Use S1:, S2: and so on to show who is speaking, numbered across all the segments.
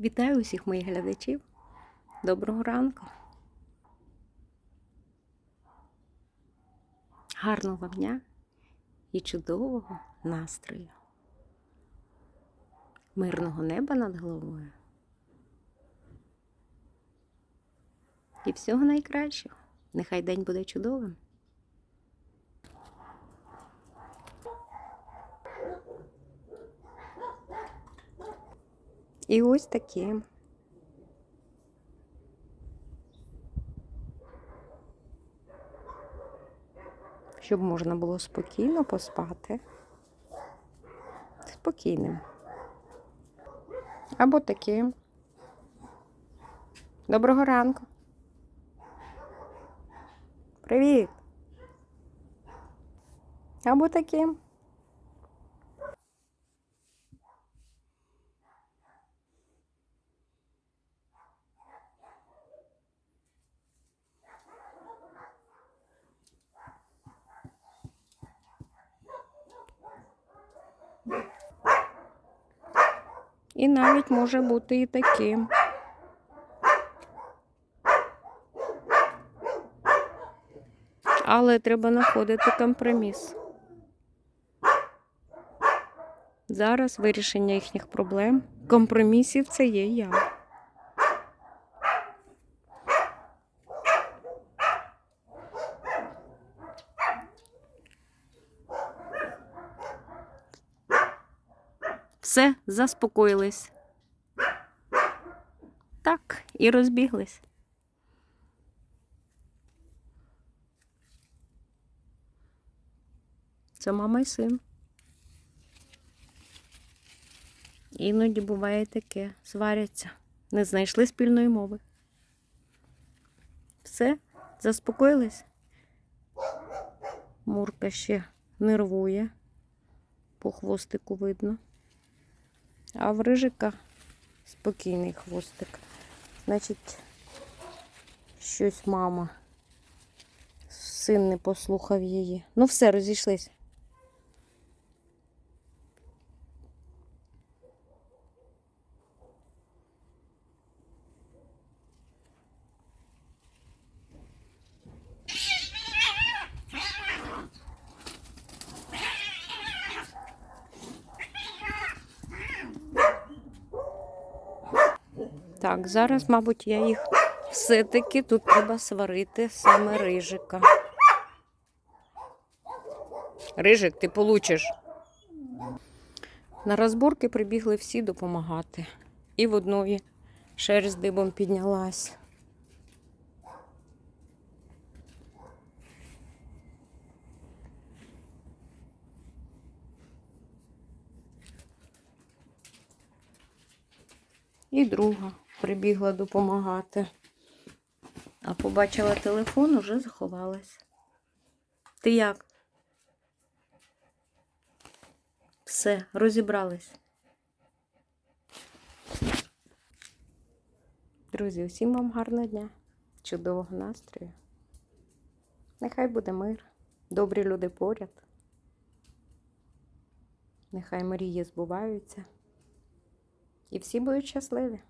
S1: Вітаю усіх моїх глядачів. Доброго ранку. Гарного дня і чудового настрою. Мирного неба над головою. І всього найкращого. Нехай день буде чудовим. І ось таким. Щоб можна було спокійно поспати. Спокійним. Або таким. Доброго ранку. Привіт. Або таким. І навіть може бути і таким. Але треба знаходити компроміс. Зараз вирішення їхніх проблем, компромісів це є я. Все, заспокоїлись. Так, і розбіглись. Це мама і син. Іноді буває таке, сваряться, не знайшли спільної мови. Все, заспокоїлись. Мурка ще нервує, по хвостику видно. А в рижика спокійний хвостик. Значить, щось мама. Син не послухав її. Ну, все, розійшлись. Так, зараз, мабуть, я їх все-таки тут треба сварити саме рижика. Рижик, ти получиш. На розборки прибігли всі допомагати. І в одної шерсть дибом піднялась. І друга прибігла допомагати. А побачила телефон, уже заховалась. Ти як? Все, розібрались. Друзі, усім вам гарного дня, чудового настрою. Нехай буде мир, добрі люди поряд. Нехай мрії збуваються. І всі будуть щасливі.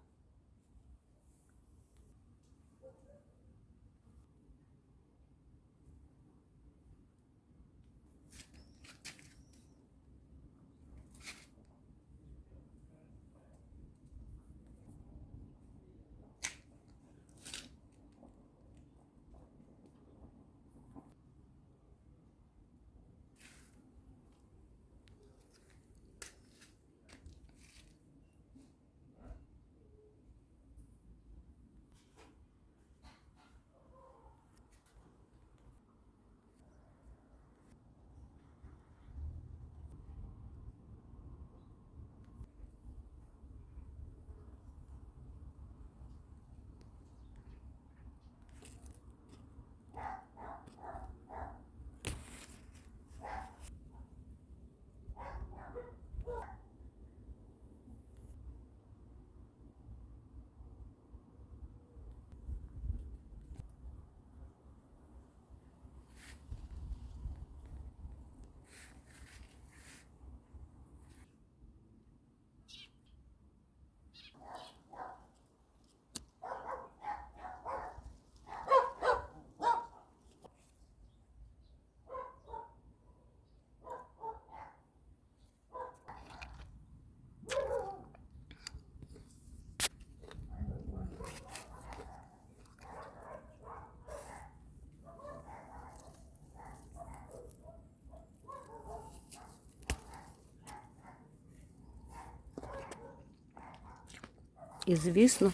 S1: І, звісно,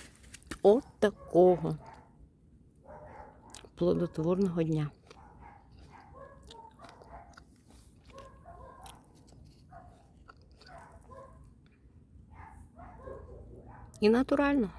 S1: от такого плодотворного дня. І натурально.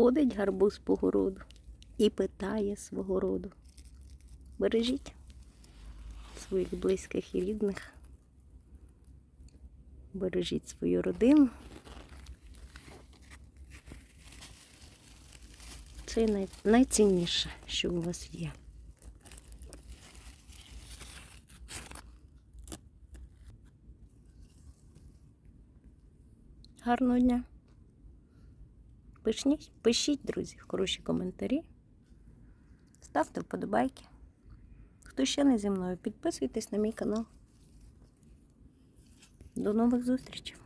S1: Ходить гарбуз по городу і питає свого роду. Бережіть своїх близьких і рідних. Бережіть свою родину. Це най- найцінніше, що у вас є. Гарного дня! Пишніть, пишіть, друзі, хороші коментарі. Ставте вподобайки. Хто ще не зі мною, підписуйтесь на мій канал. До нових зустрічей!